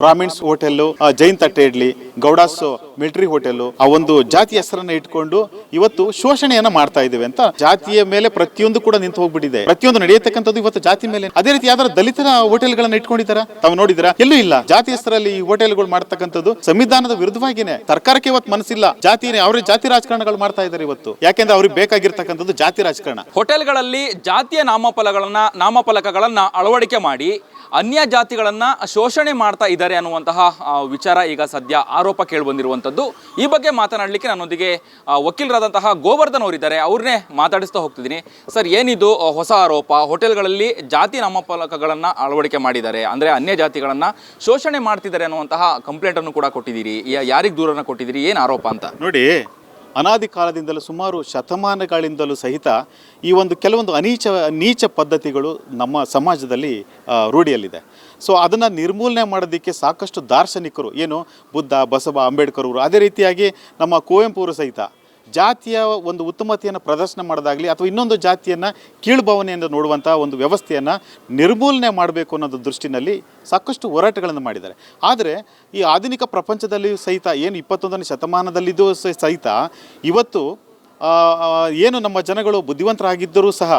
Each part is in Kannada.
ಬ್ರಾಹ್ಮಿನ್ಸ್ ಹೋಟೆಲ್ ಜೈನ್ ತಟ್ಟೆ ಇಡ್ಲಿ ಗೌಡಾಸ್ ಮಿಲಿಟರಿ ಹೋಟೆಲ್, ಆ ಒಂದು ಜಾತಿ ಹೆಸರನ್ನ ಇಟ್ಕೊಂಡು ಇವತ್ತು ಶೋಷಣೆಯನ್ನ ಮಾಡ್ತಾ ಇದ್ದೇವೆ ಅಂತ ಜಾತಿಯ ಮೇಲೆ ಪ್ರತಿಯೊಂದು ಕೂಡ ನಿಂತು ಹೋಗ್ಬಿಟ್ಟಿದೆ. ಪ್ರತಿಯೊಂದು ನಡೆಯತಕ್ಕಂಥದ್ದು ಇವತ್ತು ಜಾತಿ ಮೇಲೆ. ಅದೇ ರೀತಿ ಯಾವ್ದಾರ ದಲಿತರ ಹೋಟೆಲ್ಗಳನ್ನ ಇಟ್ಕೊಂಡಿದ್ದಾರಾ? ತಾವು ನೋಡಿದ್ರ ಎಲ್ಲೂ ಇಲ್ಲ. ಜಾತಿ ಹೆಸರಲ್ಲಿ ಈ ಹೋಟೆಲ್ಗಳು ಮಾಡ್ತಕ್ಕಂಥದ್ದು ಸಂವಿಧಾನದ ವಿರುದ್ಧವಾಗಿನೇ. ಸರ್ಕಾರಕ್ಕೆ ಇವತ್ತು ಮನಸ್ಸಿಲ್ಲ. ಜಾತಿ ಅವರೇ ಜಾತಿ ರಾಜಕಾರಣಗಳು ಮಾಡ್ತಾ ಇದ್ದಾರೆ ಇವತ್ತು. ಯಾಕೆಂದ್ರೆ ಅವ್ರಿಗೆ ಬೇಕಾಗಿರ್ತಕ್ಕಂಥದ್ದು ಜಾತಿ ರಾಜಕಾರಣ. ಹೋಟೆಲ್ಗಳಲ್ಲಿ ಜಾತಿಯ ನಾಮಫಲಗಳನ್ನ, ನಾಮಫಲಕಗಳನ್ನ ಅಳವಡಿಕೆ ಮಾಡಿ ಅನ್ಯ ಜಾತಿಗಳನ್ನ ಶೋಷಣೆ ಮಾಡ್ತಾ ಇದ್ದಾರೆ ಅನ್ನುವಂತಹ ವಿಚಾರ ಈಗ ಸದ್ಯ ಆರೋಪ ಕೇಳಿಬಂದಿರುವಂಥದ್ದು ಈ ಬಗ್ಗೆ ಮಾತನಾಡಲಿಕ್ಕೆ ನನ್ನೊಂದಿಗೆ ವಕೀಲರಾದಂತಹ ಗೋವರ್ಧನ್ ಅವರಿದ್ದಾರೆ. ಅವ್ರನ್ನೇ ಮಾತಾಡಿಸ್ತಾ ಹೋಗ್ತಿದ್ದೀನಿ. ಸರ್, ಏನಿದು ಹೊಸ ಆರೋಪ? ಹೋಟೆಲ್ಗಳಲ್ಲಿ ಜಾತಿ ನಾಮಫಲಕಗಳನ್ನು ಅಳವಡಿಕೆ ಮಾಡಿದ್ದಾರೆ. ಅಂದರೆ ಅನ್ಯ ಜಾತಿಗಳನ್ನು ಶೋಷಣೆ ಮಾಡ್ತಿದ್ದಾರೆ ಅನ್ನುವಂತಹ ಕಂಪ್ಲೇಂಟನ್ನು ಕೂಡ ಕೊಟ್ಟಿದ್ದೀರಿ. ಯಾರಿಗೆ ದೂರನ್ನು ಕೊಟ್ಟಿದ್ದೀರಿ? ಏನು ಆರೋಪ ಅಂತ? ನೋಡಿ ಅನಾದಿ ಕಾಲದಿಂದಲೂ ಸುಮಾರು ಶತಮಾನಗಳಿಂದಲೂ ಸಹಿತ ಈ ಒಂದು ಕೆಲವೊಂದು ಅನೀಚ ನೀಚ ಪದ್ಧತಿಗಳು ನಮ್ಮ ಸಮಾಜದಲ್ಲಿ ರೂಢಿಯಲ್ಲಿದೆ. ಸೊ, ಅದನ್ನು ನಿರ್ಮೂಲನೆ ಮಾಡೋದಕ್ಕೆ ಸಾಕಷ್ಟು ದಾರ್ಶನಿಕರು, ಏನು ಬುದ್ಧ, ಬಸವ ಅಂಬೇಡ್ಕರ್ ಅವರು ಅದೇ ರೀತಿಯಾಗಿ ನಮ್ಮ ಕುವೆಂಪು ಅವರು ಸಹಿತ ಜಾತಿಯ ಒಂದು ಉತ್ತಮತೆಯನ್ನು ಪ್ರದರ್ಶನ ಮಾಡೋದಾಗಲಿ ಅಥವಾ ಇನ್ನೊಂದು ಜಾತಿಯನ್ನು ಕೀಳ್ಭಾವನೆಯಿಂದ ನೋಡುವಂಥ ಒಂದು ವ್ಯವಸ್ಥೆಯನ್ನು ನಿರ್ಮೂಲನೆ ಮಾಡಬೇಕು ಅನ್ನೋದು ದೃಷ್ಟಿನಲ್ಲಿ ಸಾಕಷ್ಟು ಹೋರಾಟಗಳನ್ನು ಮಾಡಿದ್ದಾರೆ. ಆದರೆ ಈ ಆಧುನಿಕ ಪ್ರಪಂಚದಲ್ಲಿಯೂ ಸಹಿತ ಏನು ಇಪ್ಪತ್ತೊಂದನೇ ಶತಮಾನದಲ್ಲಿದ್ದು ಸಹಿತ ಇವತ್ತು ಏನು ನಮ್ಮ ಜನಗಳು ಬುದ್ಧಿವಂತರಾಗಿದ್ದರೂ ಸಹ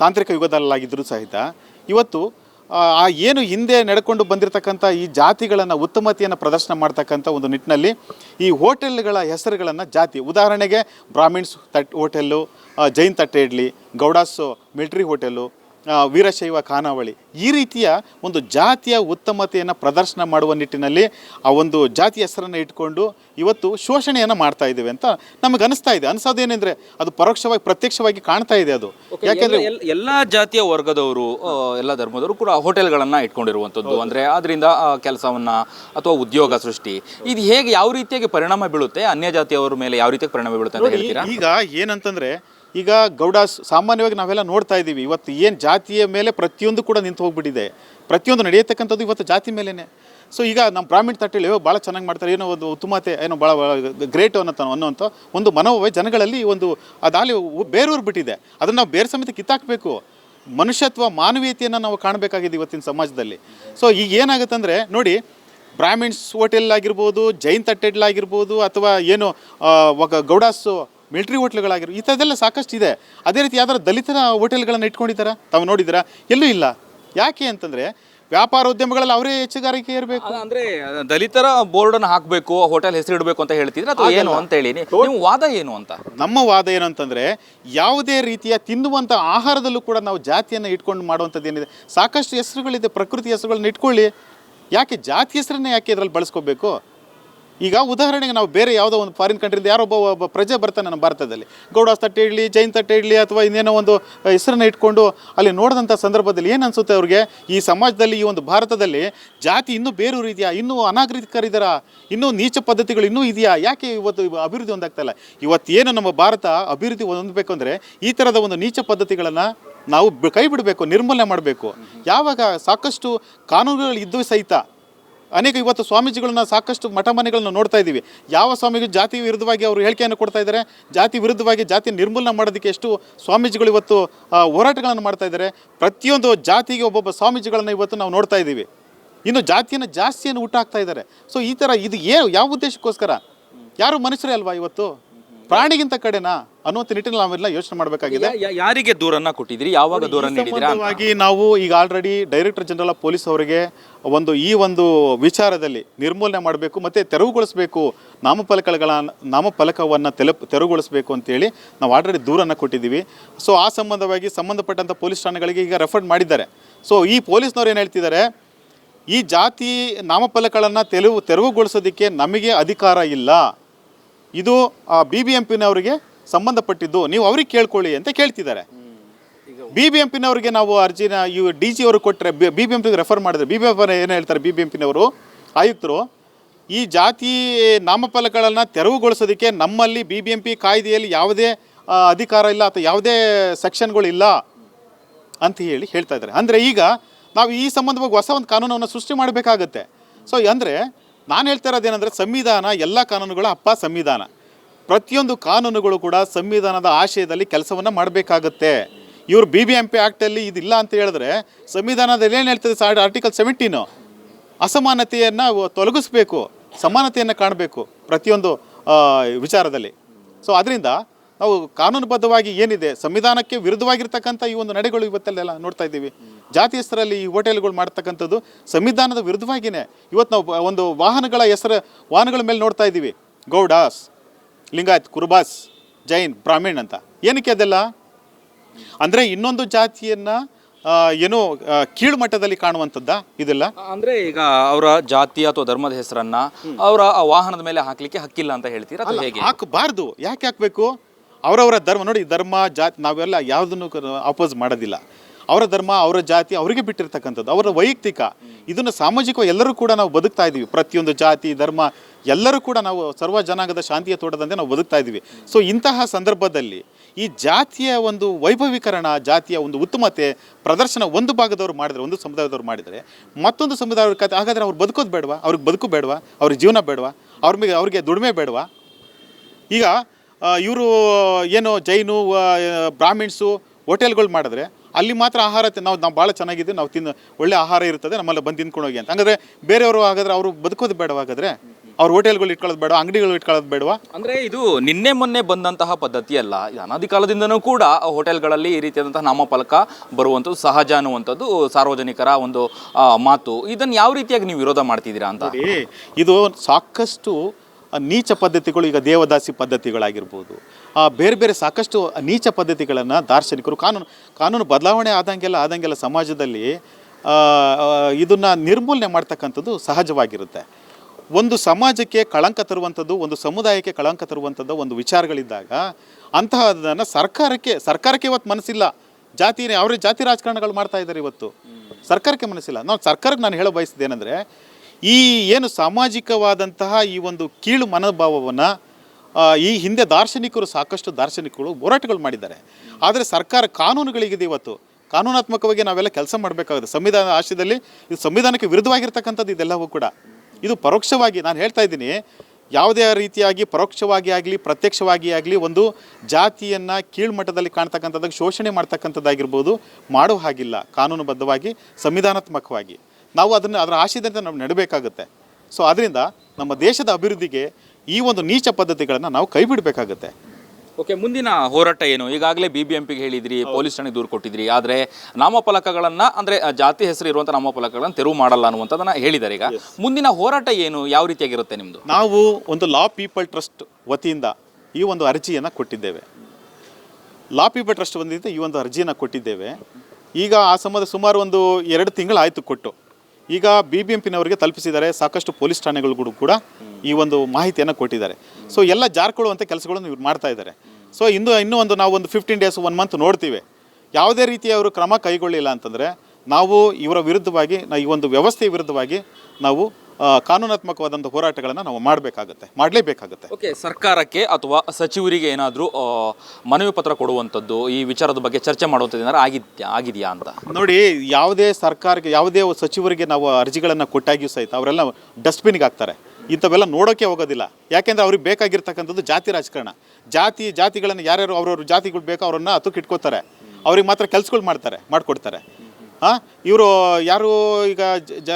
ತಾಂತ್ರಿಕ ಯುಗದಲ್ಲಾಗಿದ್ದರೂ ಸಹಿತ ಇವತ್ತು ಆ ಏನು ಹಿಂದೆ ನಡ್ಕೊಂಡು ಬಂದಿರತಕ್ಕಂಥ ಈ ಜಾತಿಗಳನ್ನು, ಉತ್ತಮತೆಯನ್ನು ಪ್ರದರ್ಶನ ಮಾಡ್ತಕ್ಕಂಥ ಒಂದು ನಿಟ್ಟಿನಲ್ಲಿ ಈ ಹೋಟೆಲ್ಗಳ ಹೆಸರುಗಳನ್ನು ಜಾತಿ. ಉದಾಹರಣೆಗೆ ಬ್ರಾಹ್ಮಿಣ್ಸ್ ತಟ್ ಹೋಟೆಲ್ಲು ಜೈನ್ ತಟ್ಟೆ ಇಡ್ಲಿ, ಗೌಡಾಸ್ ಮಿಲ್ಟ್ರಿ ಹೋಟೆಲ್ಲು ವೀರಶೈವ ಖಾನಾವಳಿ. ಈ ರೀತಿಯ ಒಂದು ಜಾತಿಯ ಉತ್ತಮತೆಯನ್ನು ಪ್ರದರ್ಶನ ಮಾಡುವ ನಿಟ್ಟಿನಲ್ಲಿ ಆ ಒಂದು ಜಾತಿ ಹೆಸರನ್ನು ಇಟ್ಕೊಂಡು ಇವತ್ತು ಶೋಷಣೆಯನ್ನು ಮಾಡ್ತಾ ಇದ್ದೇವೆ ಅಂತ ನಮಗೆ ಅನಿಸ್ತಾ ಇದೆ. ಅನಿಸೋದೇನೆಂದರೆ ಅದು ಪರೋಕ್ಷವಾಗಿ ಪ್ರತ್ಯಕ್ಷವಾಗಿ ಕಾಣ್ತಾ ಇದೆ ಅದು. ಯಾಕೆಂದರೆ ಎಲ್ಲ- ಜಾತಿಯ ವರ್ಗದವರು ಎಲ್ಲ ಧರ್ಮದವರು ಕೂಡ ಹೋಟೆಲ್ಗಳನ್ನು ಇಟ್ಕೊಂಡಿರುವಂಥದ್ದು. ಅಂದರೆ ಅದರಿಂದ ಕೆಲಸವನ್ನ ಅಥವಾ ಉದ್ಯೋಗ ಸೃಷ್ಟಿ. ಇದು ಹೇಗೆ ಯಾವ ರೀತಿಯಾಗಿ ಪರಿಣಾಮ ಬೀಳುತ್ತೆ? ಅನ್ಯ ಜಾತಿಯವರ ಮೇಲೆ ಯಾವ ರೀತಿಯಾಗಿ ಪರಿಣಾಮ ಬೀಳುತ್ತೆ ಅಂತ ಹೇಳ್ತೀರಾ? ಈಗ ಏನಂತಂದ್ರೆ ಈಗ ಗೌಡಾಸ್ ಸಾಮಾನ್ಯವಾಗಿ ನಾವೆಲ್ಲ ನೋಡ್ತಾ ಇದ್ದೀವಿ. ಇವತ್ತು ಏನು ಜಾತಿಯ ಮೇಲೆ ಪ್ರತಿಯೊಂದು ಕೂಡ ನಿಂತು ಹೋಗ್ಬಿಟ್ಟಿದೆ. ಪ್ರತಿಯೊಂದು ನಡೆಯತಕ್ಕಂಥದ್ದು ಇವತ್ತು ಜಾತಿ ಮೇಲೇ ಸೊ ಈಗ ನಮ್ಮ ಬ್ರಾಹ್ಮಣ ತಟ್ಟೆಲಿ ಭಾಳ ಚೆನ್ನಾಗಿ ಮಾಡ್ತಾರೆ. ಏನೋ ಒಂದು ಉತ್ತಮತೆ, ಏನೋ ಭಾಳ ಗ್ರೇಟ್ ಅನ್ನೋ ಅನ್ನೋಂಥ ಒಂದು ಮನೋಭಾವ ಜನಗಳಲ್ಲಿ ಒಂದು ಅದಾಲಿ ಬೇರೂರು ಬಿಟ್ಟಿದೆ. ಅದನ್ನು ನಾವು ಬೇರೆ ಸಮೇತ ಕಿತ್ತಾಕಬೇಕು. ಮನುಷ್ಯತ್ವ, ಮಾನವೀಯತೆಯನ್ನು ನಾವು ಕಾಣಬೇಕಾಗಿದೆ ಇವತ್ತಿನ ಸಮಾಜದಲ್ಲಿ. ಸೊ ಈಗ ಏನಾಗುತ್ತಂದರೆ, ನೋಡಿ ಬ್ರಾಹ್ಮಿಣ್ಸ್ ಹೋಟೆಲ್ ಆಗಿರ್ಬೋದು, ಜೈನ್ ತಟ್ಟೆಡ್ಲಾಗಿರ್ಬೋದು ಅಥವಾ ಏನು ಗೌಡಾಸು ಮಿಲಿಟ್ರಿ ಹೋಟೆಲ್ಗಳಾಗಿರೋ ಈ ಥರದ್ದೆಲ್ಲ ಸಾಕಷ್ಟು ಇದೆ ಅದೇ ರೀತಿ ಯಾವ್ದಾರು ದಲಿತರ ಹೋಟೆಲ್ಗಳನ್ನು ಇಟ್ಕೊಂಡಿದ್ದಾರಾ? ತಾವು ನೋಡಿದ್ದೀರಾ? ಎಲ್ಲೂ ಇಲ್ಲ. ಯಾಕೆ ಅಂತಂದರೆ ವ್ಯಾಪಾರೋದ್ಯಮಗಳಲ್ಲಿ ಅವರೇ ಹೆಚ್ಚುಗಾರಿಕೆ ಇರಬೇಕು. ಅಂದ್ರೆ ದಲಿತರ ಬೋರ್ಡ್ ಅನ್ನು ಹಾಕಬೇಕು ಹೋಟೆಲ್ ಹೆಸರು ಇಡಬೇಕು ಅಂತ ಹೇಳ್ತಿದ್ರೆ ಅಥವಾ ಏನು ಅಂತ ಹೇಳಿ. ನಿಮ್ಮ ವಾದ ಏನು ಅಂತ? ನಮ್ಮ ವಾದ ಏನು ಅಂತಂದ್ರೆ ಯಾವುದೇ ರೀತಿಯ ತಿನ್ನುವಂಥ ಆಹಾರದಲ್ಲೂ ಕೂಡ ನಾವು ಜಾತಿಯನ್ನು ಇಟ್ಕೊಂಡು ಮಾಡುವಂಥದ್ದು ಏನಿದೆ? ಸಾಕಷ್ಟು ಹೆಸರುಗಳಿದೆ ಪ್ರಕೃತಿ ಹೆಸರುಗಳನ್ನ ಇಟ್ಕೊಳ್ಳಿ. ಯಾಕೆ ಜಾತಿ ಹೆಸರನ್ನೇ ಯಾಕೆ ಇದರಲ್ಲಿ ಬಳಸ್ಕೋಬೇಕು? ಈಗ ಉದಾಹರಣೆಗೆ ನಾವು ಬೇರೆ ಯಾವುದೋ ಒಂದು ಫಾರಿನ್ ಕಂಟ್ರಿಯಿಂದ ಯಾರೋ ಒಬ್ಬ ಪ್ರಜೆ ಬರ್ತಾನೆ ನಮ್ಮ ಭಾರತದಲ್ಲಿ. ಗೌಡಾಸ್ ತಟ್ಟೆ ಇಡ್ಲಿ, ಜೈನ್ ತಟ್ಟೆ ಇಡ್ಲಿ ಅಥವಾ ಇನ್ನೇನೋ ಒಂದು ಹೆಸರನ್ನ ಇಟ್ಕೊಂಡು ಅಲ್ಲಿ ನೋಡಿದಂಥ ಸಂದರ್ಭದಲ್ಲಿ ಏನು ಅನಿಸುತ್ತೆ ಅವ್ರಿಗೆ? ಈ ಸಮಾಜದಲ್ಲಿ, ಈ ಒಂದು ಭಾರತದಲ್ಲಿ ಜಾತಿ ಇನ್ನೂ ಬೇರೂರು ಇದೆಯಾ ಇನ್ನೂ ಅನಾಗರಿಕರಿದ್ದಾರ ಇನ್ನೂ ನೀಚ ಪದ್ಧತಿಗಳು ಇನ್ನೂ ಇದೆಯಾ? ಯಾಕೆ ಇವತ್ತು ಅಭಿವೃದ್ಧಿ ಒಂದಾಗ್ತಲ್ಲ ಇಲ್ಲ? ಇವತ್ತೇನು ನಮ್ಮ ಭಾರತ ಅಭಿವೃದ್ಧಿ ಹೊಂದಬೇಕು ಅಂದರೆ ಈ ಥರದ ಒಂದು ನೀಚ ಪದ್ಧತಿಗಳನ್ನು ನಾವು ಕೈ ಬಿಡಬೇಕು, ನಿರ್ಮೂಲನೆ ಮಾಡಬೇಕು. ಯಾವಾಗ ಸಾಕಷ್ಟು ಕಾನೂನುಗಳು ಇದ್ದು ಸಹಿತ ಅನೇಕ ಇವತ್ತು ಸ್ವಾಮೀಜಿಗಳನ್ನ ಸಾಕಷ್ಟು ಮಠ ಮನೆಗಳನ್ನ ನೋಡ್ತಾ ಇದ್ದೀವಿ. ಯಾವ ಸ್ವಾಮಿಗೂ ಜಾತಿ ವಿರುದ್ಧವಾಗಿ ಅವರು ಹೇಳಿಕೆಯನ್ನು ಕೊಡ್ತಾ ಇದ್ದಾರೆ, ಜಾತಿ ವಿರುದ್ಧವಾಗಿ ಜಾತಿ ನಿರ್ಮೂಲನೆ ಮಾಡೋದಕ್ಕೆ ಎಷ್ಟು ಸ್ವಾಮೀಜಿಗಳು ಇವತ್ತು ಹೋರಾಟಗಳನ್ನು ಮಾಡ್ತಾ ಇದ್ದಾರೆ. ಪ್ರತಿಯೊಂದು ಜಾತಿಗೆ ಒಬ್ಬೊಬ್ಬ ಸ್ವಾಮೀಜಿಗಳನ್ನು ಇವತ್ತು ನಾವು ನೋಡ್ತಾ ಇದ್ದೀವಿ. ಇನ್ನು ಜಾತಿಯನ್ನು ಜಾಸ್ತಿಯನ್ನು ಊಟ ಹಾಕ್ತಾ ಇದ್ದಾರೆ. ಸೊ ಈ ಥರ ಇದು ಏನು ಯಾವ ಉದ್ದೇಶಕ್ಕೋಸ್ಕರ? ಯಾರು ಮನುಷ್ಯರೇ ಅಲ್ವಾ ಇವತ್ತು? ಪ್ರಾಣಿಗಿಂತ ಕಡೆನಾ ಅನ್ನುವಂಥ ನಿಟ್ಟಿನಲ್ಲಿ ನಾವೆಲ್ಲ ಯೋಚನೆ ಮಾಡಬೇಕಾಗಿದೆ. ಯಾ- ಯಾರಿಗೆ ದೂರನ್ನ ಕೊಟ್ಟಿದ್ರಿ ಯಾವಾಗ ದೂರ ನೀಡಿದ್ರಿ ಸಂಬಂಧವಾಗಿ ನಾವು ಈಗ already director general of police ಅವರಿಗೆ ಒಂದು ಈ ಒಂದು ವಿಚಾರದಲ್ಲಿ ನಿರ್ಮೂಲನೆ ಮಾಡಬೇಕು ಮತ್ತು ತೆರವುಗೊಳಿಸಬೇಕು ನಾಮಫಲಕಗಳ ನಾಮಫಲಕವನ್ನು ತೆಲುಪ್ ತೆರವುಗೊಳಿಸಬೇಕು ಅಂತೇಳಿ ನಾವು ಆಲ್ರೆಡಿ ದೂರನ್ನು ಕೊಟ್ಟಿದ್ದೀವಿ. ಸೊ ಆ ಸಂಬಂಧವಾಗಿ ಸಂಬಂಧಪಟ್ಟಂಥ ಪೊಲೀಸ್ ಠಾಣೆಗಳಿಗೆ ಈಗ ರೆಫರ್ ಮಾಡಿದ್ದಾರೆ. ಸೊ ಈ ಪೊಲೀಸ್ನವ್ರು ಏನು ಹೇಳ್ತಿದ್ದಾರೆ? ಈ ಜಾತಿ ನಾಮಫಲಕಗಳನ್ನು ತೆಲುವು ತೆರವುಗೊಳಿಸೋದಕ್ಕೆ ನಮಗೆ ಅಧಿಕಾರ ಇಲ್ಲ. ಇದು ಬಿ ಬಿ ಎಂ ಪಿನವರಿಗೆ ಸಂಬಂಧಪಟ್ಟಿದ್ದು, ನೀವು ಅವ್ರಿಗೆ ಕೇಳ್ಕೊಳ್ಳಿ ಅಂತ ಕೇಳ್ತಿದ್ದಾರೆ. ಬಿ ಬಿ ಎಂ ಪಿನವರಿಗೆ ನಾವು ಅರ್ಜಿನ, ಇವು ಡಿ ಜಿ ಅವರು ಕೊಟ್ಟರೆ ಬಿ ಬಿ ಎಂ ಪಿಗೆ ರೆಫರ್ ಮಾಡಿದ್ರೆ ಬಿ ಬಿ ಎಂ ಏನು ಹೇಳ್ತಾರೆ ಬಿ ಬಿ ಎಂ ಪಿನವರು ಆಯುಕ್ತರು, ಈ ಜಾತಿ ನಾಮಫಲಕಗಳನ್ನು ತೆರವುಗೊಳಿಸೋದಕ್ಕೆ ನಮ್ಮಲ್ಲಿ ಬಿ ಬಿ ಎಂ ಪಿ ಕಾಯ್ದೆಯಲ್ಲಿ ಯಾವುದೇ ಅಧಿಕಾರ ಇಲ್ಲ ಅಥವಾ ಯಾವುದೇ ಸೆಕ್ಷನ್ಗಳಿಲ್ಲ ಅಂತ ಹೇಳಿ ಹೇಳ್ತಾ ಇದ್ದಾರೆ. ಅಂದರೆ ಈಗ ನಾವು ಈ ಸಂಬಂಧವಾಗಿ ಹೊಸ ಒಂದು ಕಾನೂನನ್ನು ಸೃಷ್ಟಿ ಮಾಡಬೇಕಾಗತ್ತೆ. ಸೊ ಅಂದರೆ ನಾನು ಹೇಳ್ತಾ ಇರೋದೇನೆಂದರೆ ಸಂವಿಧಾನ ಎಲ್ಲ ಕಾನೂನುಗಳ ಅಪ್ಪ ಸಂವಿಧಾನ. ಪ್ರತಿಯೊಂದು ಕಾನೂನುಗಳು ಕೂಡ ಸಂವಿಧಾನದ ಆಶಯದಲ್ಲಿ ಕೆಲಸವನ್ನು ಮಾಡಬೇಕಾಗತ್ತೆ. ಇವರು ಬಿ ಬಿ ಎಂ ಪಿ ಆ್ಯಕ್ಟಲ್ಲಿ ಇದಿಲ್ಲ ಅಂತ ಹೇಳಿದ್ರೆ ಸಂವಿಧಾನದಲ್ಲಿ ಏನು ಹೇಳ್ತದೆ ಸಾ ಆರ್ಟಿಕಲ್ ಸೆವೆಂಟೀನು ಅಸಮಾನತೆಯನ್ನು ತೊಲಗಿಸ್ಬೇಕು, ಸಮಾನತೆಯನ್ನು ಕಾಣಬೇಕು ಪ್ರತಿಯೊಂದು ವಿಚಾರದಲ್ಲಿ. ಸೊ ಅದರಿಂದ ನಾವು ಕಾನೂನುಬದ್ಧವಾಗಿ ಏನಿದೆ, ಸಂವಿಧಾನಕ್ಕೆ ವಿರುದ್ಧವಾಗಿರ್ತಕ್ಕಂಥ ಈ ಒಂದು ನಡೆಗಳು ಇವತ್ತಲ್ಲೆಲ್ಲ ನೋಡ್ತಾ ಇದ್ದೀವಿ. ಜಾತಿ ಹೆಸರಲ್ಲಿ ಈ ಹೋಟೆಲ್ಗಳು ಮಾಡ್ತಕ್ಕಂಥದ್ದು ಸಂವಿಧಾನದ ವಿರುದ್ಧವಾಗಿಯೇ ಇವತ್ತು ನಾವು ಒಂದು ವಾಹನಗಳ ಹೆಸರು ವಾಹನಗಳ ಮೇಲೆ ನೋಡ್ತಾ ಇದ್ದೀವಿ. ಗೌಡಾಸ್ ಲಿಂಗಾಯತ್ ಕುರುಬಾಸ್ ಜೈನ್ ಬ್ರಾಹ್ಮಣ್ ಅಂತ. ಏನಕ್ಕೆ ಅದೆಲ್ಲ? ಅಂದರೆ ಇನ್ನೊಂದು ಜಾತಿಯನ್ನು ಏನು ಕೀಳುಮಟ್ಟದಲ್ಲಿ ಕೀಳು ಮಟ್ಟದಲ್ಲಿ ಕಾಣುವಂಥದ್ದ ಇದೆಲ್ಲ? ಅಂದ್ರೆ ಈಗ ಅವರ ಜಾತಿ ಅಥವಾ ಧರ್ಮದ ಹೆಸರನ್ನ ಅವರ ವಾಹನದ ಮೇಲೆ ಹಾಕ್ಲಿಕ್ಕೆ ಹಕ್ಕಿಲ್ಲ ಅಂತ ಹೇಳ್ತೀರಾ ಹೇಗೆ? ಹಾಕಬಾರ್ದು. ಯಾಕೆ ಹಾಕಬೇಕು? ಅವರವರ ಧರ್ಮ ನೋಡಿ ಧರ್ಮ ಜಾತಿ ನಾವೆಲ್ಲ ಯಾವುದನ್ನು ಅಪೋಸ್ ಮಾಡೋದಿಲ್ಲ. ಅವರ ಧರ್ಮ, ಅವರ ಜಾತಿ, ಅವರಿಗೆ ಬಿಟ್ಟಿರ್ತಕ್ಕಂಥದ್ದು, ಅವರ ವೈಯಕ್ತಿಕ. ಇದನ್ನು ಸಾಮಾಜಿಕ ಎಲ್ಲರೂ ಕೂಡ ನಾವು ಬದುಕ್ತಾ ಇದ್ದೀವಿ ಪ್ರತಿಯೊಂದು ಜಾತಿ, ಧರ್ಮ, ಎಲ್ಲರೂ ಕೂಡ ನಾವು ಸರ್ವ ಜನಾಂಗದ ಶಾಂತಿಯ ತೋಟದಂತೆ ನಾವು ಬದುಕ್ತಾ ಇದ್ದೀವಿ ಸೊ ಇಂತಹ ಸಂದರ್ಭದಲ್ಲಿ ಈ ಜಾತಿಯ ಒಂದು ವೈಭವೀಕರಣ, ಜಾತಿಯ ಒಂದು ಉತ್ತಮತೆ, ಪ್ರದರ್ಶನ ಒಂದು ಭಾಗದವ್ರು ಮಾಡಿದರೆ, ಒಂದು ಸಮುದಾಯದವ್ರು ಮಾಡಿದರೆ, ಮತ್ತೊಂದು ಸಮುದಾಯವ್ರ ಕತೆ, ಹಾಗಾದರೆ ಅವ್ರು ಬದುಕೋದು ಬೇಡವಾ? ಅವ್ರಿಗೆ ಬದುಕು ಬೇಡವಾ? ಅವ್ರಿಗೆ ಜೀವನ ಬೇಡವಾ? ಅವ್ರ ಮೇಲೆ ಅವ್ರಿಗೆ ದುಡಿಮೆ ಬೇಡವಾ? ಈಗ ಇವರು, ಏನು, ಜೈನು ಬ್ರಾಹ್ಮಿಣ್ಸು, ಹೋಟೆಲ್ಗಳು ಮಾಡಿದ್ರೆ ಅಲ್ಲಿ ಮಾತ್ರ ಆಹಾರ ನಾವು ನಾವು ಭಾಳ ಚೆನ್ನಾಗಿದ್ದೀವಿ ನಾವು ತಿನ್ನ ಒಳ್ಳೆ ಆಹಾರ ಇರ್ತದೆ ನಮ್ಮಲ್ಲಿ ಬಂದು ತಿನ್ಕೊಂಡು ಹೋಗಿ ಅಂತ. ಹಂಗಾದ್ರೆ ಬೇರೆಯವರು ಹಾಗಾದ್ರೆ ಅವರು ಬದುಕೋದು ಬೇಡವಾಗಾದ್ರೆ ಅವ್ರ ಹೋಟೆಲ್ಗಳು ಇಟ್ಕೊಳ್ಳೋದು ಬೇಡ ಅಂಗಡಿಗಳು ಇಟ್ಕೊಳ್ಳೋದು ಬೇಡವಾ ಅಂದರೆ ಇದು ನಿನ್ನೆ ಮೊನ್ನೆ ಬಂದಂತಹ ಪದ್ಧತಿ ಅಲ್ಲ ಅನಾದಿ ಕಾಲದಿಂದನೂ ಕೂಡ ಹೋಟೆಲ್ಗಳಲ್ಲಿ ಈ ರೀತಿಯಾದಂತಹ ನಾಮಫಲಕ ಬರುವಂಥದ್ದು ಸಹಜ ಅನ್ನುವಂಥದ್ದು ಸಾರ್ವಜನಿಕರ ಒಂದು ಮಾತು. ಇದನ್ನು ಯಾವ ರೀತಿಯಾಗಿ ನೀವು ವಿರೋಧ ಮಾಡ್ತಿದ್ದೀರಾ ಅಂತ? ಇದು ಸಾಕಷ್ಟು ನೀಚ ಪದ್ಧತಿಗಳು ಈಗ ದೇವದಾಸಿ ಪದ್ಧತಿಗಳಾಗಿರ್ಬೋದು. ಬೇರೆ ಬೇರೆ ಸಾಕಷ್ಟು ನೀಚ ಪದ್ಧತಿಗಳನ್ನು ದಾರ್ಶನಿಕರು, ಕಾನೂನು ಕಾನೂನು ಬದಲಾವಣೆ ಆದಂಗೆಲ್ಲ ಆದಂಗೆಲ್ಲ ಸಮಾಜದಲ್ಲಿ ಇದನ್ನು ನಿರ್ಮೂಲನೆ ಮಾಡ್ತಕ್ಕಂಥದ್ದು ಸಹಜವಾಗಿರುತ್ತೆ. ಒಂದು ಸಮಾಜಕ್ಕೆ ಕಳಂಕ ತರುವಂಥದ್ದು, ಒಂದು ಸಮುದಾಯಕ್ಕೆ ಕಳಂಕ ತರುವಂಥದ್ದು ಒಂದು ವಿಚಾರಗಳಿದ್ದಾಗ, ಅಂತಹದನ್ನು ಸರ್ಕಾರಕ್ಕೆ ಸರ್ಕಾರಕ್ಕೆ ಇವತ್ತು ಮನಸ್ಸಿಲ್ಲ. ಜಾತಿ, ಅವರೇ ಜಾತಿ ರಾಜಕಾರಣಗಳು ಮಾಡ್ತಾ ಇದ್ದಾರೆ ಇವತ್ತು. ಸರ್ಕಾರಕ್ಕೆ ಮನಸ್ಸಿಲ್ಲ. ನಾವು ಸರ್ಕಾರಕ್ಕೆ ನಾನು ಹೇಳೋ ಬಯಸಿದ್ದೇನೆಂದರೆ, ಈ ಏನು ಸಾಮಾಜಿಕವಾದಂತಹ ಈ ಒಂದು ಕೀಳು ಮನೋಭಾವವನ್ನು ಈ ಹಿಂದೆ ದಾರ್ಶನಿಕರು ಸಾಕಷ್ಟು ದಾರ್ಶನಿಕರು ಹೋರಾಟಗಳು ಮಾಡಿದ್ದಾರೆ. ಆದರೆ ಸರ್ಕಾರ ಕಾನೂನುಗಳಿಗಿದೆ ಇವತ್ತು. ಕಾನೂನಾತ್ಮಕವಾಗಿ ನಾವೆಲ್ಲ ಕೆಲಸ ಮಾಡಬೇಕಾಗುತ್ತೆ. ಸಂವಿಧಾನ ಆಶಯದಲ್ಲಿ ಇದು ಸಂವಿಧಾನಕ್ಕೆ ವಿರುದ್ಧವಾಗಿರ್ತಕ್ಕಂಥದ್ದು ಇದೆಲ್ಲವೂ ಕೂಡ. ಇದು ಪರೋಕ್ಷವಾಗಿ ನಾನು ಹೇಳ್ತಾ ಇದ್ದೀನಿ, ಯಾವುದೇ ರೀತಿಯಾಗಿ ಪರೋಕ್ಷವಾಗಿ ಆಗಲಿ, ಪ್ರತ್ಯಕ್ಷವಾಗಿ ಆಗಲಿ ಒಂದು ಜಾತಿಯನ್ನು ಕೀಳ್ಮಟ್ಟದಲ್ಲಿ ಕಾಣ್ತಕ್ಕಂಥದ್ದು ಶೋಷಣೆ ಮಾಡ್ತಕ್ಕಂಥದ್ದಾಗಿರ್ಬೋದು, ಮಾಡೋ ಹಾಗಿಲ್ಲ. ಕಾನೂನುಬದ್ಧವಾಗಿ, ಸಂವಿಧಾನಾತ್ಮಕವಾಗಿ. ನಾವು ಅದನ್ನು, ಅದರ ಆಶಯದಂತೆ ನಾವು ನಡಬೇಕಾಗುತ್ತೆ. ಸೊ ಅದರಿಂದ ನಮ್ಮ ದೇಶದ ಅಭಿವೃದ್ಧಿಗೆ ಈ ಒಂದು ನೀಚ ಪದ್ಧತಿಗಳನ್ನು ನಾವು ಕೈ ಬಿಡಬೇಕಾಗುತ್ತೆ ಓಕೆ ಮುಂದಿನ ಹೋರಾಟ ಏನು? ಈಗಾಗಲೇ ಬಿ ಬಿ ಎಂ ಪಿಗೆ ಹೇಳಿದ್ರಿ ಪೊಲೀಸ್ ಠಾಣೆ ದೂರು ಕೊಟ್ಟಿದ್ರಿ. ಆದರೆ ನಾಮಫಲಕಗಳನ್ನು ಅಂದರೆ ಆ, ಜಾತಿ ಹೆಸರು ಇರುವಂಥ ನಾಮಫಲಕಗಳನ್ನು ತೆರವು ಮಾಡಲ್ಲ ಅನ್ನುವಂಥದ್ದನ್ನು ಹೇಳಿದ್ದಾರೆ ಈಗ. ಮುಂದಿನ ಹೋರಾಟ ಏನು? ಯಾವ ರೀತಿಯಾಗಿರುತ್ತೆ ನಿಮ್ಮದು ನಾವು ಒಂದು ಲಾ ಪೀಪಲ್ ಟ್ರಸ್ಟ್ ವತಿಯಿಂದ ಈ ಒಂದು ಅರ್ಜಿಯನ್ನು ಕೊಟ್ಟಿದ್ದೇವೆ. ಲಾ ಪೀಪಲ್ ಟ್ರಸ್ಟ್ ವತಿಯಿಂದ ಈ ಒಂದು ಅರ್ಜಿಯನ್ನು ಕೊಟ್ಟಿದ್ದೇವೆ. ಈಗ ಆ ಸಂಬಂಧ ಸುಮಾರು ಒಂದು ಎರಡು ತಿಂಗಳಾಯಿತು ಕೊಟ್ಟು. ಈಗ ಬಿ ಬಿ ಎಂ ಪಿನವರಿಗೆ ತಲುಪಿಸಿದ್ದಾರೆ ಸಾಕಷ್ಟು ಪೊಲೀಸ್ ಠಾಣೆಗಳು ಕೂಡ ಈ ಒಂದು ಮಾಹಿತಿಯನ್ನು ಕೊಟ್ಟಿದ್ದಾರೆ. ಸೊ ಎಲ್ಲ ಜಾರ್ಕೊಳ್ಳುವಂಥ ಕೆಲಸಗಳನ್ನು ಇವ್ರು ಮಾಡ್ತಾ ಇದ್ದಾರೆ. ಸೊ ಇಂದು ಇನ್ನೂ ಒಂದು ನಾವು ಒಂದು ಫಿಫ್ಟೀನ್ ಡೇಸ್ ಒನ್ ಮಂತ್ ನೋಡ್ತೀವಿ. ಯಾವುದೇ ರೀತಿಯ ಅವರು ಕ್ರಮ ಕೈಗೊಳ್ಳಿಲ್ಲ ಅಂತಂದರೆ ನಾವು ಇವರ ವಿರುದ್ಧವಾಗಿ ಈ ಒಂದು ವ್ಯವಸ್ಥೆಯ ವಿರುದ್ಧವಾಗಿ ನಾವು ಕಾನೂನಾತ್ಮಕವಾದಂಥ ಹೋರಾಟಗಳನ್ನು ನಾವು ಮಾಡಬೇಕಾಗುತ್ತೆ ಮಾಡಲೇಬೇಕಾಗುತ್ತೆ. ಓಕೆ ಸರ್ಕಾರಕ್ಕೆ ಅಥವಾ ಸಚಿವರಿಗೆ ಏನಾದರೂ ಮನವಿ ಪತ್ರ ಕೊಡುವಂಥದ್ದು ಈ ವಿಚಾರದ ಬಗ್ಗೆ ಚರ್ಚೆ ಮಾಡುವಂಥದ್ದು ಏನಾದ್ರು ಆಗಿದ್ಯಾ ಆಗಿದೆಯಾ ಅಂತ? ನೋಡಿ ಯಾವುದೇ ಸರ್ಕಾರಕ್ಕೆ ಯಾವುದೇ ಸಚಿವರಿಗೆ ನಾವು ಅರ್ಜಿಗಳನ್ನು ಕೊಟ್ಟಾಗಿಯೂ ಸಹಿತ ಅವರೆಲ್ಲ ಡಸ್ಟ್ಬಿನ್ಗೆ ಹಾಕ್ತಾರೆ. ಇಂಥವೆಲ್ಲ ನೋಡೋಕ್ಕೆ ಹೋಗೋದಿಲ್ಲ. ಯಾಕೆಂದರೆ ಅವ್ರಿಗೆ ಬೇಕಾಗಿರ್ತಕ್ಕಂಥದ್ದು ಜಾತಿ ರಾಜಕಾರಣ. ಜಾತಿ ಜಾತಿಗಳನ್ನು ಯಾರ್ಯಾರು ಅವ್ರವ್ರ ಜಾತಿಗಳು ಬೇಕೋ ಅವರನ್ನು ಹತ್ತಕ್ಕೆ ಇಟ್ಕೋತಾರೆ ಅವ್ರಿಗೆ ಮಾತ್ರ ಕೆಲಸಗಳು ಮಾಡ್ತಾರೆ ಮಾಡಿಕೊಡ್ತಾರೆ. ಇವರು ಯಾರು ಈಗ ಜ-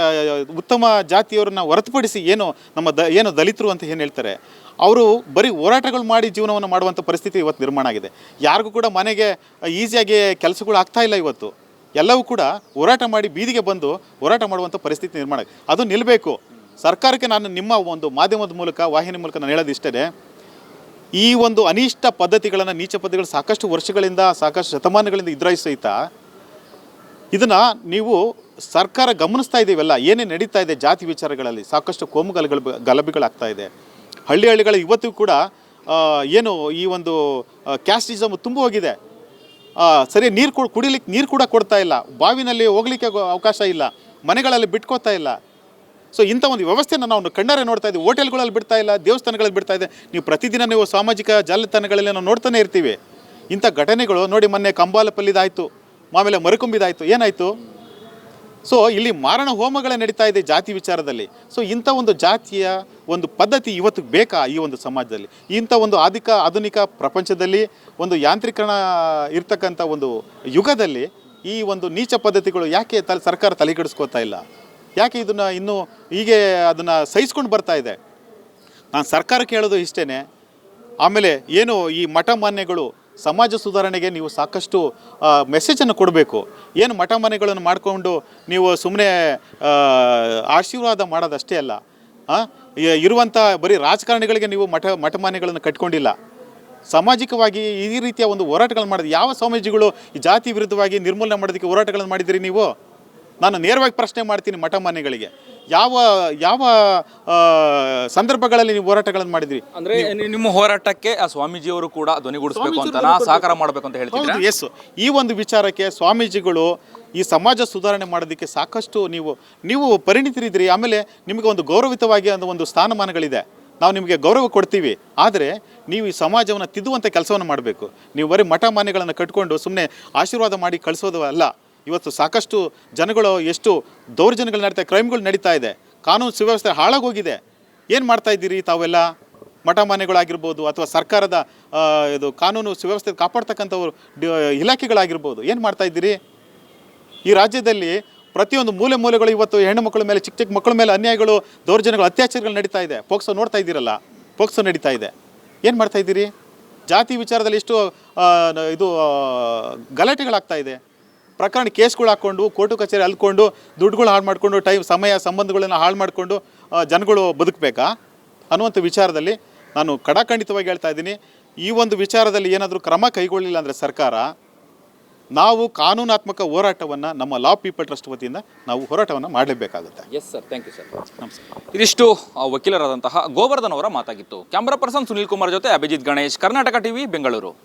ಉತ್ತಮ ಜಾತಿಯವರನ್ನ ಹೊರತುಪಡಿಸಿ ಏನು ನಮ್ಮ ದ, ಏನು ದಲಿತರು ಅಂತ ಏನು ಹೇಳ್ತಾರೆ? ಅವರು ಬರೀ ಹೋರಾಟಗಳು ಮಾಡಿ ಜೀವನವನ್ನು ಮಾಡುವಂಥ ಪರಿಸ್ಥಿತಿ ಇವತ್ತು ನಿರ್ಮಾಣ ಆಗಿದೆ. ಯಾರಿಗೂ ಕೂಡ ಮನೆಗೆ ಈಸಿಯಾಗಿ ಕೆಲಸಗಳು ಆಗ್ತಾ ಇಲ್ಲ ಇವತ್ತು. ಎಲ್ಲವೂ ಕೂಡ ಹೋರಾಟ ಮಾಡಿ ಬೀದಿಗೆ ಬಂದು ಹೋರಾಟ ಮಾಡುವಂಥ ಪರಿಸ್ಥಿತಿ ನಿರ್ಮಾಣ ಅದು ನಿಲ್ಲಬೇಕು ಸರ್ಕಾರಕ್ಕೆ ನಾನು ನಿಮ್ಮ ಒಂದು ಮಾಧ್ಯಮದ ಮೂಲಕ, ವಾಹಿನಿ ಮೂಲಕ ನಾನು ಹೇಳೋದು ಹೇಳೋದಿಷ್ಟೇ ಈ ಒಂದು ಅನಿಷ್ಟ ಪದ್ಧತಿಗಳನ್ನು, ನೀಚ ಪದ್ಧತಿಗಳು ಸಾಕಷ್ಟು ವರ್ಷಗಳಿಂದ, ಸಾಕಷ್ಟು ಶತಮಾನಗಳಿಂದ ಇದ್ರಾಯಿಸ್ತಾ ಇದನ್ನು ನೀವು ಸರ್ಕಾರ ಗಮನಿಸ್ತಾ ಇದ್ದೀವಲ್ಲ ಏನೇ ನಡೀತಾ ಇದೆ ಜಾತಿ ವಿಚಾರಗಳಲ್ಲಿ, ಸಾಕಷ್ಟು ಕೋಮು ಗಲಗಳು ಗಲಭೆಗಳಾಗ್ತಾ ಇದೆ. ಹಳ್ಳಿ ಹಳ್ಳಿಗಳ ಇವತ್ತಿಗೂ ಕೂಡ ಏನು ಈ ಒಂದು ಕ್ಯಾಸ್ಟಿಸಮ್ ತುಂಬ ಹೋಗಿದೆ. ಸರಿ, ನೀರು ಕೂಡ ಕುಡಿಲಿಕ್ಕೆ ನೀರು ಕೂಡ ಕೊಡ್ತಾ ಇಲ್ಲ. ಬಾವಿನಲ್ಲಿ ಹೋಗ್ಲಿಕ್ಕೆ ಅವಕಾಶ ಇಲ್ಲ. ಮನೆಗಳಲ್ಲಿ ಬಿಟ್ಕೋತಾ ಇಲ್ಲ. ಸೊ ಇಂಥ ಒಂದು ವ್ಯವಸ್ಥೆನ ನಾವು ಕಣ್ಣಾರೆ ನೋಡ್ತಾ ಇದ್ದೀವಿ. ಹೋಟೆಲ್ಗಳಲ್ಲಿ ಬಿಡ್ತಾ ಇಲ್ಲ, ದೇವಸ್ಥಾನಗಳಲ್ಲಿ ಬಿಡ್ತಾ ಇದೆ. ನೀವು ಪ್ರತಿದಿನ ನೀವು ಸಾಮಾಜಿಕ ಜಾಲತಾಣಗಳಲ್ಲಿ ನಾವು ನೋಡ್ತಾನೆ ಇರ್ತೀವಿ. ಇಂಥ ಘಟನೆಗಳು ನೋಡಿ ಮೊನ್ನೆ ಕಂಬಾಲಪಲ್ಲಿದಾಯಿತು. ಆಮೇಲೆ ಮರುಕುಂಬಿದಾಯಿತು, ಏನಾಯಿತು? ಸೊ ಇಲ್ಲಿ ಮಾರಣ ಹೋಮಗಳೇ ನಡೀತಾ ಇದೆ ಜಾತಿ ವಿಚಾರದಲ್ಲಿ. ಸೊ ಇಂಥ ಒಂದು ಜಾತಿಯ ಒಂದು ಪದ್ಧತಿ ಇವತ್ತು ಬೇಕಾ ಈ ಒಂದು ಸಮಾಜದಲ್ಲಿ? ಇಂಥ ಒಂದು ಆಧಿಕ ಆಧುನಿಕ ಪ್ರಪಂಚದಲ್ಲಿ ಒಂದು ಯಾಂತ್ರೀಕರಣ ಇರ್ತಕ್ಕಂಥ ಒಂದು ಯುಗದಲ್ಲಿ ಈ ಒಂದು ನೀಚ ಪದ್ಧತಿಗಳು ಯಾಕೆ ತಲೆ, ಸರ್ಕಾರ ತಲೆಗೆಡಿಸ್ಕೋತಾ ಇಲ್ಲ? ಯಾಕೆ ಇದನ್ನು ಇನ್ನೂ ಹೀಗೆ ಅದನ್ನು ಸಹಿಸ್ಕೊಂಡು ಬರ್ತಾ ಇದೆ? ನಾನು ಸರ್ಕಾರಕ್ಕೆ ಹೇಳೋದು ಇಷ್ಟೇ ಆಮೇಲೆ ಏನು ಈ ಮಠ ಮಾನ್ಯಗಳು ಸಮಾಜ ಸುಧಾರಣೆಗೆ ನೀವು ಸಾಕಷ್ಟು ಮೆಸೇಜನ್ನು ಕೊಡಬೇಕು. ಏನು ಮಠ ಮನೆಗಳನ್ನು ಮಾಡಿಕೊಂಡು ನೀವು ಸುಮ್ಮನೆ ಆಶೀರ್ವಾದ ಮಾಡೋದಷ್ಟೇ ಅಲ್ಲ. ಇರುವಂಥ ಬರೀ ರಾಜಕಾರಣಿಗಳಿಗೆ ನೀವು ಮಠ ಮಠ ಮಾನ್ಯಗಳನ್ನು ಕಟ್ಕೊಂಡಿಲ್ಲ. ಸಾಮಾಜಿಕವಾಗಿ ಈ ರೀತಿಯ ಒಂದು ಹೋರಾಟಗಳನ್ನು ಮಾಡಿದ ಯಾವ ಸ್ವಾಮೀಜಿಗಳು ಈ ಜಾತಿ ವಿರುದ್ಧವಾಗಿ ನಿರ್ಮೂಲನೆ ಮಾಡೋದಕ್ಕೆ ಹೋರಾಟಗಳನ್ನು ಮಾಡಿದಿರಿ ನೀವು? ನಾನು ನೇರವಾಗಿ ಪ್ರಶ್ನೆ ಮಾಡ್ತೀನಿ ಮಠ ಮಾನ್ಯಗಳಿಗೆ ಯಾವ ಯಾವ ಸಂದರ್ಭಗಳಲ್ಲಿ ನೀವು ಹೋರಾಟಗಳನ್ನು ಮಾಡಿದ್ರಿ? ಅಂದ್ರೆ ನಿಮ್ಮ ಹೋರಾಟಕ್ಕೆ ಆ ಸ್ವಾಮೀಜಿಯವರು ಕೂಡ ಧ್ವನಿಗೂಡಿಸಬೇಕು ಅಂತ ಸಹಕಾರ ಮಾಡಬೇಕು ಅಂತ ಹೇಳ್ತೀವಿ ಎಸ್ ಈ ಒಂದು ವಿಚಾರಕ್ಕೆ ಸ್ವಾಮೀಜಿಗಳು ಈ ಸಮಾಜ ಸುಧಾರಣೆ ಮಾಡೋದಕ್ಕೆ ಸಾಕಷ್ಟು ನೀವು ನೀವು ಪರಿಣಿತರಿದ್ದೀರಿ. ಆಮೇಲೆ ನಿಮಗೆ ಒಂದು ಗೌರವಿತವಾಗಿ ಒಂದು ಒಂದು ಸ್ಥಾನಮಾನಗಳಿದೆ. ನಾವು ನಿಮಗೆ ಗೌರವ ಕೊಡ್ತೀವಿ. ಆದರೆ ನೀವು ಈ ಸಮಾಜವನ್ನು ತಿದ್ದುವಂಥ ಕೆಲಸವನ್ನು ಮಾಡಬೇಕು. ನೀವು ಬರೀ ಮಠ ಮಾನ್ಯಗಳನ್ನು ಕಟ್ಕೊಂಡು ಸುಮ್ಮನೆ ಆಶೀರ್ವಾದ ಮಾಡಿ ಕಳಿಸೋದು ಅಲ್ಲ. ಇವತ್ತು ಸಾಕಷ್ಟು ಜನಗಳು ಎಷ್ಟು ದೌರ್ಜನ್ಯಗಳು ನಡೀತಾ, ಕ್ರೈಮ್ಗಳು ನಡೀತಾ ಇದೆ. ಕಾನೂನು ಸುವ್ಯವಸ್ಥೆ ಹಾಳಾಗೋಗಿದೆ. ಏನು ಮಾಡ್ತಾ ಇದ್ದೀರಿ ತಾವೆಲ್ಲ? ಮಠ ಮಾನ್ಯಗಳಾಗಿರ್ಬೋದು ಅಥವಾ ಸರ್ಕಾರದ ಇದು ಕಾನೂನು ಸುವ್ಯವಸ್ಥೆ ಕಾಪಾಡ್ತಕ್ಕಂಥವ್ರು ಇಲಾಖೆಗಳಾಗಿರ್ಬೋದು, ಏನು ಮಾಡ್ತಾ ಇದ್ದೀರಿ? ಈ ರಾಜ್ಯದಲ್ಲಿ ಪ್ರತಿಯೊಂದು ಮೂಲೆ ಮೂಲೆಗಳು ಇವತ್ತು ಹೆಣ್ಣು ಮಕ್ಕಳ ಮೇಲೆ, ಚಿಕ್ಕ ಚಿಕ್ಕ ಮಕ್ಕಳ ಮೇಲೆ ಅನ್ಯಾಯಗಳು, ದೌರ್ಜನ್ಯಗಳು, ಅತ್ಯಾಚಾರಗಳು ನಡೀತಾ ಇದೆ. ಪೋಕ್ಸೋ ನೋಡ್ತಾ ಇದ್ದೀರಲ್ಲ? ಪೋಕ್ಸೋ ನಡೀತಾ ಇದೆ. ಏನು ಮಾಡ್ತಾ ಇದ್ದೀರಿ? ಜಾತಿ ವಿಚಾರದಲ್ಲಿ ಎಷ್ಟು ಇದು ಗಲಾಟೆಗಳಾಗ್ತಾ ಇದೆ. ಪ್ರಕರಣ ಕೇಸ್ಗಳು ಹಾಕ್ಕೊಂಡು ಕೋರ್ಟು ಕಚೇರಿ ಅಲ್ಕೊಂಡು ದುಡ್ಡುಗಳು ಹಾಳು ಮಾಡಿಕೊಂಡು ಟೈಮ್ ಸಮಯ ಸಂಬಂಧಗಳನ್ನು ಹಾಳು ಮಾಡಿಕೊಂಡು ಜನಗಳು ಬದುಕಬೇಕಾ? ಅನ್ನುವಂಥ ವಿಚಾರದಲ್ಲಿ ನಾನು ಕಡಾಖಂಡಿತವಾಗಿ ಹೇಳ್ತಾ ಇದ್ದೀನಿ. ಈ ಒಂದು ವಿಚಾರದಲ್ಲಿ ಏನಾದರೂ ಕ್ರಮ ಕೈಗೊಳ್ಳಲಿಲ್ಲ ಅಂದರೆ ಸರ್ಕಾರ ನಾವು ಕಾನೂನಾತ್ಮಕ ಹೋರಾಟವನ್ನು ನಮ್ಮ ಲಾ ಪೀಪಲ್ ಟ್ರಸ್ಟ್ ವತಿಯಿಂದ ನಾವು ಹೋರಾಟವನ್ನು ಮಾಡಲೇಬೇಕಾಗುತ್ತೆ. Yes sir thank you sir ನಮಸ್ಕಾರ. ಇದಿಷ್ಟು ವಕೀಲರಾದಂತಹ ಗೋವರ್ಧನ್ ಅವರ ಮಾತಾಗಿತ್ತು. ಕ್ಯಾಮ್ರಾ ಪರ್ಸನ್ ಸುನೀಲ್ ಕುಮಾರ್ ಜೊತೆ ಅಭಿಜಿತ್ ಗಣೇಶ್ ಕರ್ನಾಟಕ ಟಿವಿ ಬೆಂಗಳೂರು.